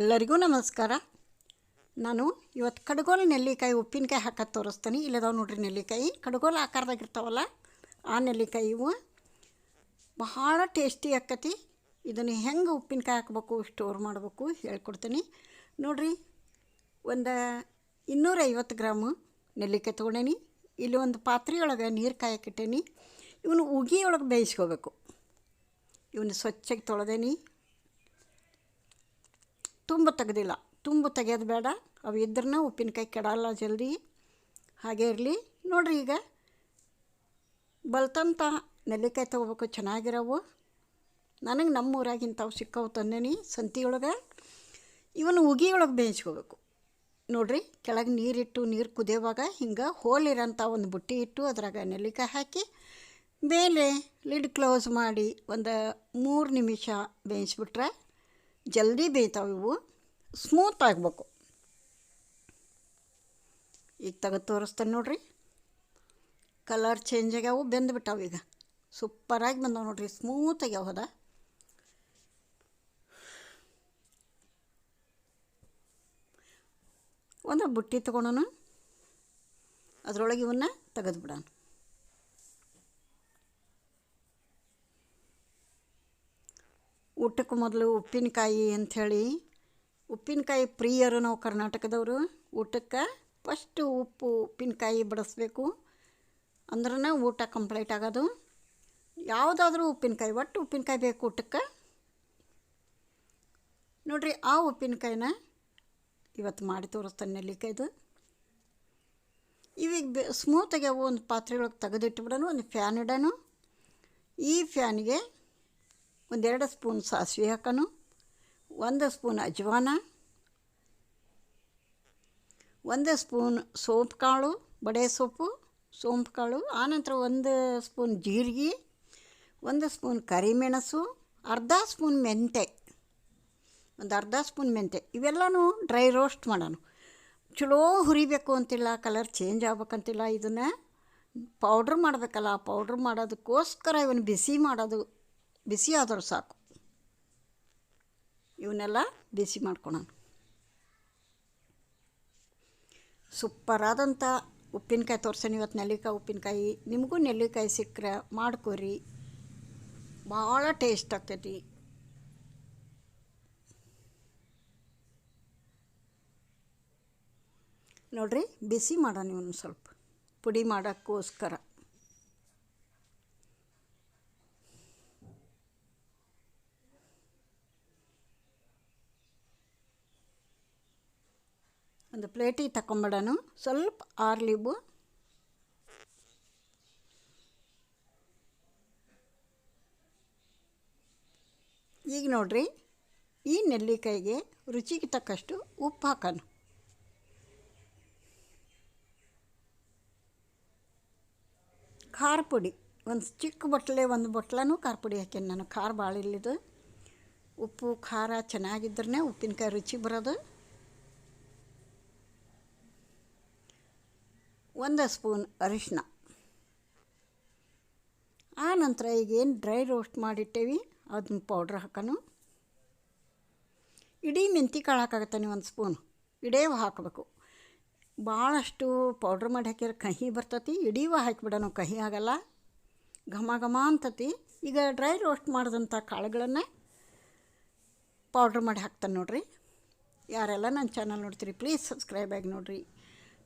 ಎಲ್ಲರಿಗೂ ನಮಸ್ಕಾರ. ನಾನು ಇವತ್ತು ಕಡಗೋಲ ನೆಲ್ಲಿಕಾಯಿ ಉಪ್ಪಿನಕಾಯಿ ಹಾಕೋದು ತೋರಿಸ್ತೀನಿ. ಇಲ್ಲದಾವ ನೋಡ್ರಿ ನೆಲ್ಲಿಕಾಯಿ. ಕಡಗೋಲ ಆಕಾರದಾಗ ಇರ್ತಾವಲ್ಲ ಆ ನೆಲ್ಲಿಕಾಯಿ ಇವು. ಬಹಳ ಟೇಸ್ಟಿ ಆಕತಿ. ಇದನ್ನು ಹೆಂಗೆ ಉಪ್ಪಿನಕಾಯಿ ಹಾಕ್ಬೇಕು ಸ್ಟೋರ್ ಮಾಡಬೇಕು ಹೇಳ್ಕೊಡ್ತೀನಿ. ನೋಡ್ರಿ, ಒಂದು ಇನ್ನೂರೈವತ್ತು ಗ್ರಾಮು ನೆಲ್ಲಿಕಾಯಿ ತೊಗೊಂಡೇನಿ. ಇಲ್ಲಿ ಒಂದು ಪಾತ್ರೆ ಒಳಗೆ ನೀರು ಕಾಯಕ್ಕಿಟ್ಟೇನಿ ಇವನು ಉಗಿ ಒಳಗೆ ಬೇಯಿಸ್ಕೋಬೇಕು. ಇವನು ಸ್ವಚ್ಛಕ್ಕೆ ತೊಳೆದೇನಿ. ತುಂಬ ತೆಗೆದಿಲ್ಲ. ತುಂಬ ತೆಗೆಯೋದು ಬೇಡ. ಅವು ಇದ್ರೂ ಉಪ್ಪಿನಕಾಯಿ ಕೆಡಲ್ಲ ಜಲ್ದಿ ಹಾಗೆ ಇರಲಿ. ನೋಡಿರಿ ಈಗ ಬಲ್ತಂತ ನೆಲ್ಲಿಕಾಯಿ ತೊಗೋಬೇಕು, ಚೆನ್ನಾಗಿರೋವು. ನನಗೆ ನಮ್ಮ ಊರಾಗಿಂಥವು ಸಿಕ್ಕವು ತಂದೇನಿ ಸಂತಿಯೊಳಗೆ. ಇವನು ಉಗಿ ಒಳಗೆ ಬೇಯಿಸ್ಕೋಬೇಕು. ನೋಡ್ರಿ, ಕೆಳಗೆ ನೀರಿಟ್ಟು, ನೀರು ಕುದಿಯುವಾಗ ಹಿಂಗೆ ಹೋಲಿರೋಂಥ ಒಂದು ಬುಟ್ಟಿ ಇಟ್ಟು ಅದ್ರಾಗ ನೆಲ್ಲಿಕಾಯಿ ಹಾಕಿ ಮೇಲೆ ಲಿಡ್ ಕ್ಲೋಸ್ ಮಾಡಿ ಒಂದು ಮೂರು ನಿಮಿಷ ಬೇಯಿಸ್ಬಿಟ್ರೆ ಜಲ್ದಿ ಬೇಯ್ತಾವೆ ಇವು. ಸ್ಮೂತ್ ಆಗಬೇಕು. ಈಗ ತೆಗೆದು ತೋರಿಸ್ತೇನೆ ನೋಡ್ರಿ. ಕಲರ್ ಚೇಂಜ್ ಆಗ್ಯಾವು ಬೆಂದ್ಬಿಟ್ಟಾವ ಈಗ. ಸೂಪರಾಗಿ ಬಂದವು ನೋಡ್ರಿ ಸ್ಮೂತ್ ಆಗ್ಯಾವ ಹೋದ ಒಂದು ಬುಟ್ಟಿ ತೊಗೊಳೋಣ ಅದರೊಳಗೆ ಇವನ್ನ ತೆಗೆದುಬಿಡೋಣ. ಊಟಕ್ಕೆ ಮೊದಲು ಉಪ್ಪಿನಕಾಯಿ ಅಂಥೇಳಿ. ಉಪ್ಪಿನಕಾಯಿ ಪ್ರಿಯರು ನಾವು ಕರ್ನಾಟಕದವರು. ಊಟಕ್ಕೆ ಫಸ್ಟು ಉಪ್ಪು, ಉಪ್ಪಿನಕಾಯಿ ಬಡಿಸ್ಬೇಕು. ಅಂದ್ರೆ ಊಟ ಕಂಪ್ಲೀಟ್ ಆಗೋದು. ಯಾವುದಾದ್ರೂ ಉಪ್ಪಿನಕಾಯಿ, ಒಟ್ಟು ಉಪ್ಪಿನಕಾಯಿ ಬೇಕು ಊಟಕ್ಕೆ. ನೋಡಿರಿ, ಆ ಉಪ್ಪಿನಕಾಯಿನ ಇವತ್ತು ಮಾಡಿ ತೋರಿಸ್ತಾನೆ ನೆಲ್ಲಿಕಾಯ್ದು ಇವೀಗ ಬೆ ಸ್ಮೂತಾಗಿ ಅವು ಒಂದು ಪಾತ್ರೆ ಒಳಗೆ ಒಂದು ಫ್ಯಾನ್ ಇಡೋಣ. ಈ ಫ್ಯಾನಿಗೆ ಒಂದೆರಡು ಸ್ಪೂನ್ ಸಾಸಿವೆ ಹಾಕೋಣ ಒಂದು ಸ್ಪೂನ್ ಅಜ್ವಾನ, ಒಂದು ಸ್ಪೂನ್ ಸೋಂಪು ಕಾಳು, ಬಡೆ ಸೊಪ್ಪು ಸೋಂಪು ಕಾಳು ಆನಂತರ ಒಂದು ಸ್ಪೂನ್ ಜೀರಿಗೆ, ಒಂದು ಸ್ಪೂನ್ ಕರಿಮೆಣಸು, ಅರ್ಧ ಸ್ಪೂನ್ ಮೆಂತೆ, ಒಂದು ಅರ್ಧ ಸ್ಪೂನ್ ಮೆಂತೆ, ಇವೆಲ್ಲನೂ ಡ್ರೈ ರೋಸ್ಟ್ ಮಾಡೋಣ. ಚಲೋ ಹುರಿಬೇಕು ಅಂತಿಲ್ಲ, ಕಲರ್ ಚೇಂಜ್ ಆಗ್ಬೇಕಂತಿಲ್ಲ ಇದನ್ನು. ಪೌಡ್ರ್ ಮಾಡಬೇಕಲ್ಲ, ಪೌಡ್ರ್ ಮಾಡೋದಕ್ಕೋಸ್ಕರ ಇವನು ಬಿಸಿ ಮಾಡೋದು ಬಿಸಿ ಆದರೂ ಸಾಕು. ಇವನ್ನೆಲ್ಲ ಬಿಸಿ ಮಾಡ್ಕೊಳೋಣ. ಸೂಪರಾದಂಥ ಉಪ್ಪಿನಕಾಯಿ ತೋರ್ಸೋಣ ಇವತ್ತು ನೆಲ್ಲಿಕಾಯಿ ಉಪ್ಪಿನಕಾಯಿ. ನಿಮಗೂ ನೆಲ್ಲಿಕಾಯಿ ಸಿಕ್ಕರೆ ಮಾಡ್ಕೊರಿ. ಭಾಳ ಟೇಸ್ಟ್ ಆಗ್ತೈತಿ. ನೋಡ್ರಿ, ಬಿಸಿ ಮಾಡೋಣ ಇವನು ಸ್ವಲ್ಪ. ಪುಡಿ ಮಾಡೋಕ್ಕೋಸ್ಕರ. ಒಂದು ಪ್ಲೇಟಿಗೆ ತಗೊಂಬಿಡೋಣ ಸ್ವಲ್ಪ ಆರ್ಲಿಬು. ಈಗ ನೋಡ್ರಿ, ಈ ನೆಲ್ಲಿಕಾಯಿಗೆ ರುಚಿಗೆ ತಕ್ಕಷ್ಟು ಉಪ್ಪು ಹಾಕೋಣ. ಖಾರ ಪುಡಿ, ಒಂದು ಚಿಕ್ಕ ಬಟ್ಲೆ, ಒಂದು ಬಟ್ಲನೂ ಖಾರ ಪುಡಿ ಹಾಕೀನಿ ನಾನು. ಖಾರ ಭಾಳ ಇಲ್ಲಿದು. ಉಪ್ಪು, ಖಾರ ಚೆನ್ನಾಗಿದ್ರೆ ಉಪ್ಪಿನಕಾಯಿ ರುಚಿ ಬರೋದು. ಒಂದು ಸ್ಪೂನ್ ಅರಿಶಿನ ಆ ನಂತರ ಈಗೇನು ಡ್ರೈ ರೋಸ್ಟ್ ಮಾಡಿಟ್ಟೇವಿ ಅದನ್ನ ಪೌಡ್ರ್ ಹಾಕೋಣ ಇಡೀ ಮೆಂತಿ ಕಾಳು ಹಾಕಾಗತ್ತೆ ನೀವು ಒಂದು ಸ್ಪೂನ್? ಇಡೇವು ಹಾಕಬೇಕು. ಭಾಳಷ್ಟು ಪೌಡ್ರ್ ಮಾಡಿ ಹಾಕಿದ್ರೆ ಕಹಿ ಬರ್ತತಿ, ಇಡೀವ ಹಾಕಿಬಿಡೋಣ ಕಹಿ ಆಗಲ್ಲ. ಘಮ ಘಮ ಅಂತತಿ. ಈಗ ಡ್ರೈ ರೋಸ್ಟ್ ಮಾಡಿದಂಥ ಕಾಳುಗಳನ್ನು ಪೌಡ್ರ್ ಮಾಡಿ ಹಾಕ್ತಾನೆ ನೋಡಿರಿ. ಯಾರೆಲ್ಲ ನನ್ನ ಚಾನಲ್ ನೋಡ್ತೀರಿ ಪ್ಲೀಸ್ ಸಬ್ಸ್ಕ್ರೈಬ್ ಆಗಿ ನೋಡಿರಿ.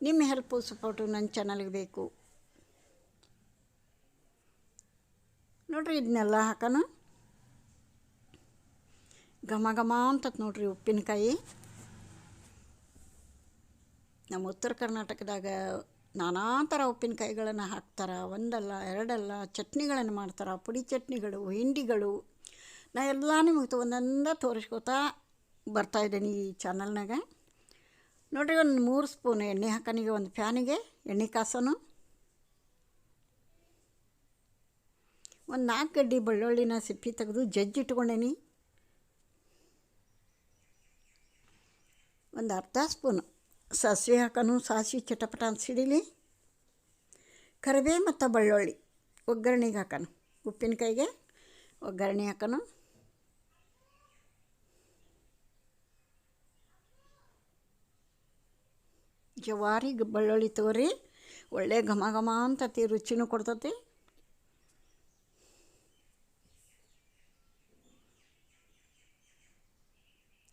ನಿಮ್ಮ ಹೆಲ್ಪು ಸಪೋರ್ಟು ನನ್ನ ಚಾನಲ್ಗೆ ಬೇಕು. ನೋಡ್ರಿ ಇದನ್ನೆಲ್ಲ ಹಾಕೋಣ ಘಮ ಘಮ ಅಂತತ್ ನೋಡ್ರಿ ಉಪ್ಪಿನಕಾಯಿ. ನಮ್ಮ ಉತ್ತರ ಕರ್ನಾಟಕದಾಗ ನಾನಾ ಥರ ಉಪ್ಪಿನಕಾಯಿಗಳನ್ನು ಹಾಕ್ತಾರೆ. ಒಂದಲ್ಲ, ಎರಡಲ್ಲ, ಚಟ್ನಿಗಳನ್ನು ಮಾಡ್ತಾರೆ. ಪುಡಿ ಚಟ್ನಿಗಳು, ಹಿಂಡಿಗಳು. ನಾ ಎಲ್ಲ ನಿಮಗೆ ಒಂದೊಂದ ತೋರಿಸ್ಕೋತಾ ಬರ್ತಾಯಿದ್ದೀನಿ ಈ ಚಾನಲ್ನಾಗ ನೋಡಿರಿ ಒಂದು ಮೂರು ಸ್ಪೂನ್ ಎಣ್ಣೆ ಹಾಕನಿಗೆ ಒಂದು ಫ್ಯಾನಿಗೆ, ಎಣ್ಣೆ ಕಾಸೋನು. ಒಂದು ನಾಲ್ಕು ಗಡ್ಡಿ ಬೆಳ್ಳುಳ್ಳಿನ ಸಿಪ್ಪಿ ತೆಗೆದು ಜಜ್ಜಿ ಇಟ್ಕೊಂಡೇನಿ. ಒಂದು ಅರ್ಧ ಸ್ಪೂನು ಸಾಸಿವೆ ಹಾಕೋನು, ಸಾಸಿವೆ ಚಟಪಟ ಅಂತ ಸಿಡಿಲಿ. ಕರಿಬೇ ಮತ್ತು ಬೆಳ್ಳುಳ್ಳಿ ಒಗ್ಗರಣೆಗೆ ಹಾಕೋನು, ಉಪ್ಪಿನಕಾಯಿಗೆ ಒಗ್ಗರಣೆ ಹಾಕೋಣ ಜವಾರಿ ಬೆಳ್ಳುಳ್ಳಿ ತೋರಿ. ಒಳ್ಳೆ ಘಮ ಘಮ ಅಂತತಿ ರುಚಿನೂ ಕೊಡ್ತತಿ.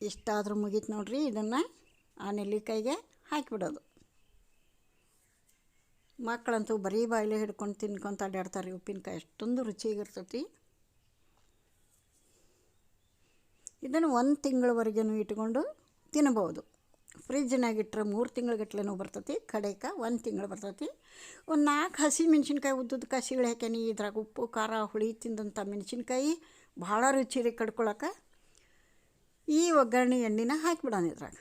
ಇಷ್ಟಾದರೂ ಮುಗೀತು ನೋಡ್ರಿ, ಇದನ್ನು ಆ ನೆಲ್ಲಿಕಾಯಿಗೆ ಹಾಕಿಬಿಡೋದು. ಮಕ್ಕಳಂತೂ ಬರೀ ಬಾಯಿಲೆ ಹಿಡ್ಕೊಂಡು ತಿನ್ಕೊಂತ ಅಡ್ಡಾಡ್ತಾರೆ ಉಪ್ಪಿನಕಾಯಿ ಎಷ್ಟೊಂದು ರುಚಿಯಾಗಿರ್ತತಿ. ಇದನ್ನು ಒಂದು ತಿಂಗಳವರೆಗೂ ಇಟ್ಕೊಂಡು ತಿನ್ಬೋದು. ಫ್ರಿಜ್ನಾಗ ಇಟ್ಟರೆ ಮೂರು ತಿಂಗಳಗಟ್ಲೆನೂ ಬರ್ತೈತಿ, ಕಡೆಕ ಒಂದು ತಿಂಗಳು ಬರ್ತೈತಿ. ಒಂದು ನಾಲ್ಕು ಹಸಿ ಮೆಣಸಿನ್ಕಾಯಿ ಉದ್ದುದ ಕಸಿಗಳು ಹಾಕ್ಯಾನಿ, ಇದ್ರಾಗ ಉಪ್ಪು, ಖಾರ, ಹುಳಿ ತಿಂದಂಥ ಮೆಣಸಿನ್ಕಾಯಿ ಭಾಳ ರುಚಿ ರೀ ಕಡ್ಕೊಳಕ್ಕೆ ಈ ಒಗ್ಗರಣೆ ಎಣ್ಣೆನ ಹಾಕಿಬಿಡೋಣ ಇದ್ರಾಗ.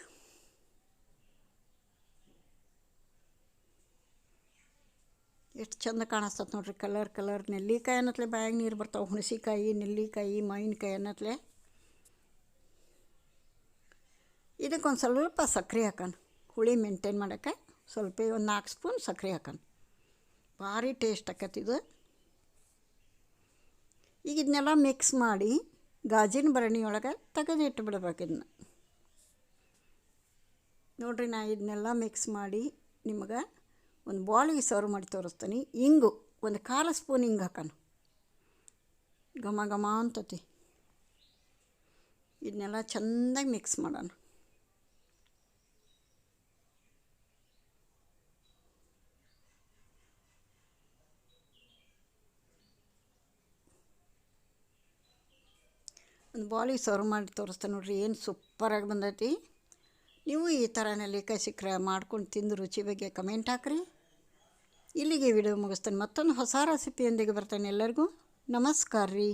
ಎಷ್ಟು ಚಂದ ಕಾಣಿಸ್ತದೆ ನೋಡ್ರಿ, ಕಲರ್ ಕಲರ್ ನೆಲ್ಲಿಕಾಯಿ ಅನ್ನತ್ಲೆ, ಬಾಯಾಗ ನೀರು ಬರ್ತಾವೆ, ಹುಣಸಿಕಾಯಿ, ನೆಲ್ಲಿಕಾಯಿ, ಮಾವಿನಕಾಯಿ ಅನ್ನತ್ಲೆ. ಇದಕ್ಕೊಂದು ಸ್ವಲ್ಪ ಸಕ್ಕರೆ ಹಾಕೋಣ. ಹುಳಿ ಮೇಂಟೈನ್ ಮಾಡೋಕ್ಕೆ ಸ್ವಲ್ಪ ಒಂದು ನಾಲ್ಕು ಸ್ಪೂನ್ ಸಕ್ಕರೆ ಹಾಕೋಣ. ಭಾರಿ ಟೇಸ್ಟ್ ಆಕತ್ತಿದು ಈಗ ಇದನ್ನೆಲ್ಲ ಮಿಕ್ಸ್ ಮಾಡಿ ಗಾಜಿನ ಬರಣಿಯೊಳಗೆ ತೆಗೆದಿಟ್ಟು ಬಿಡ್ಬೇಕು ಇದನ್ನ. ನೋಡಿರಿ ನಾ ಇದನ್ನೆಲ್ಲ ಮಿಕ್ಸ್ ಮಾಡಿ ನಿಮಗೆ ಒಂದು ಬಾಳಿಗೆ ಸರ್ವ್ ಮಾಡಿ ತೋರಿಸ್ತೀನಿ. ಇಂಗು ಒಂದು ಕಾಲು ಸ್ಪೂನ್ ಹಿಂಗೆ ಹಾಕೋಣ. ಘಮ ಘಮ ಅಂತತಿ. ಇದನ್ನೆಲ್ಲ ಚೆಂದಾಗಿ ಮಿಕ್ಸ್ ಮಾಡೋಣ. ಒಂದು ಬಾಲಿ ಸರ್ವ್ ಮಾಡಿ ತೋರಿಸ್ತೇನೆ ನೋಡ್ರಿ, ಏನು ಸೂಪರಾಗಿ ಬಂದೈತಿ. ನೀವು ಈ ಥರ ನೆಲ್ಲಿಕಾಯಿ ಸಿಕ್ಕರೆ ಮಾಡ್ಕೊಂಡು ತಿಂದು ರುಚಿ ಬಗ್ಗೆ ಕಮೆಂಟ್ ಹಾಕ್ರಿ. ಇಲ್ಲಿಗೆ ವಿಡಿಯೋ ಮುಗಿಸ್ತೇನೆ. ಮತ್ತೊಂದು ಹೊಸ ರೆಸಿಪಿಯೊಂದಿಗೆ ಬರ್ತೇನೆ ಎಲ್ಲರಿಗೂ. ನಮಸ್ಕಾರ ರೀ